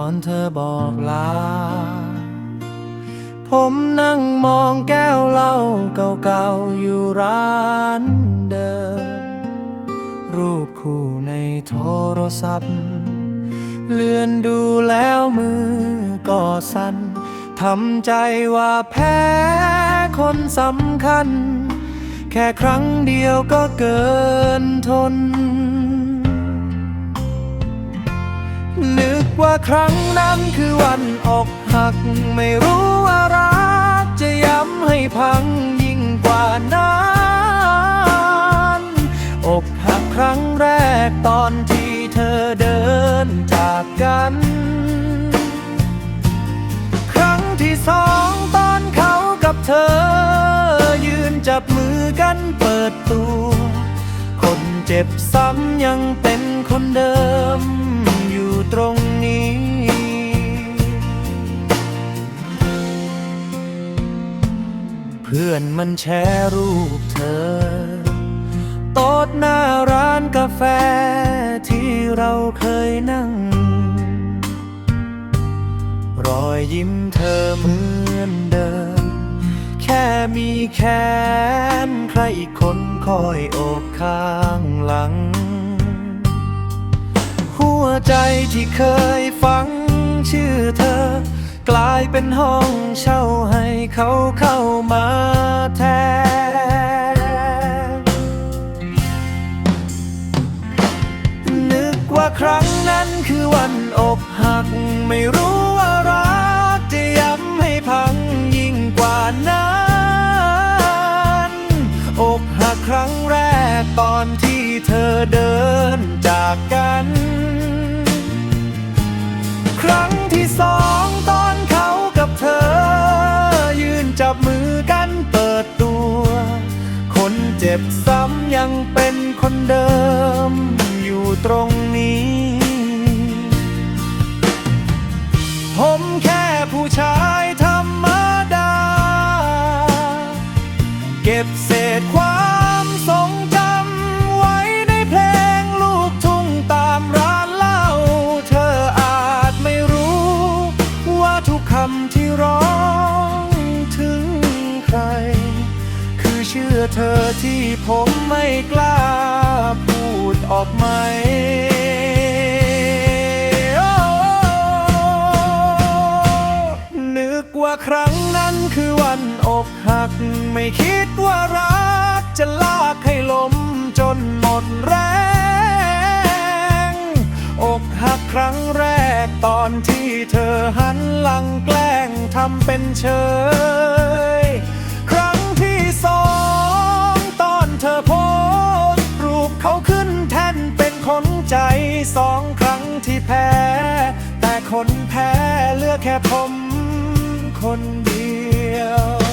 อนเธอบอกลา ผมนั่งมองแก้วเหล้าเก่าๆอยู่ร้านเดิม รูปคู่ในโทรศัพท์ เลื่อนดูแล้วมือก็สั่นทำใจว่าแพ้คนสำคัญ แค่ครั้งเดียวก็เกินทนนึก ว่าครั้งนั้นคือวันอกหัก ไม่รู้ว่ารักจะย้ำให้พังยิ่งกว่านั้นอกหักครั้งแรกตอนที่เธอเดินจากกัน ครั้งที่สองตอนเขากับเธอ ยืนจับมือกันเปิดตัว คนเจ็บซ้ำยังเป็นคนเดิม พื่อนมันแชร์รูปเธอ โต๊ะหน้าร้านกาแฟที่เราเคยนั่ง รอยยิ้มเธอเหมือนเดิม แค่มีแขนใครอีกคนคอยโอบข้างหลัง หัวใจที่เคยฟังชื่อเธอ กลายเป็นห้องเช่าให้เขาเข้ามาแทน นึกว่าครั้งนั้นคือวันอกหัก ไม่รู้ว่ารักจะย้ำให้พังยิ่งกว่านั้น อกหักครั้งแรกตอนที่เธอเดิน จับมือกันเปิดตัว คนเจ็บซ้ำยังเป็นคนเดิม เธอที่ผมไม่กล้าพูดออกไหมนึกว่าครั้งนั้นคือวันอกหัก ไม่คิดว่ารักจะลากให้ล้มจนหมดแรง อกหักครั้งแรกตอนที่เธอหันหลังแกล้งทำเป็นเฉย สองครั้งที่แพ้ แต่คนแพ้เลือกแค่ผมคนเดียว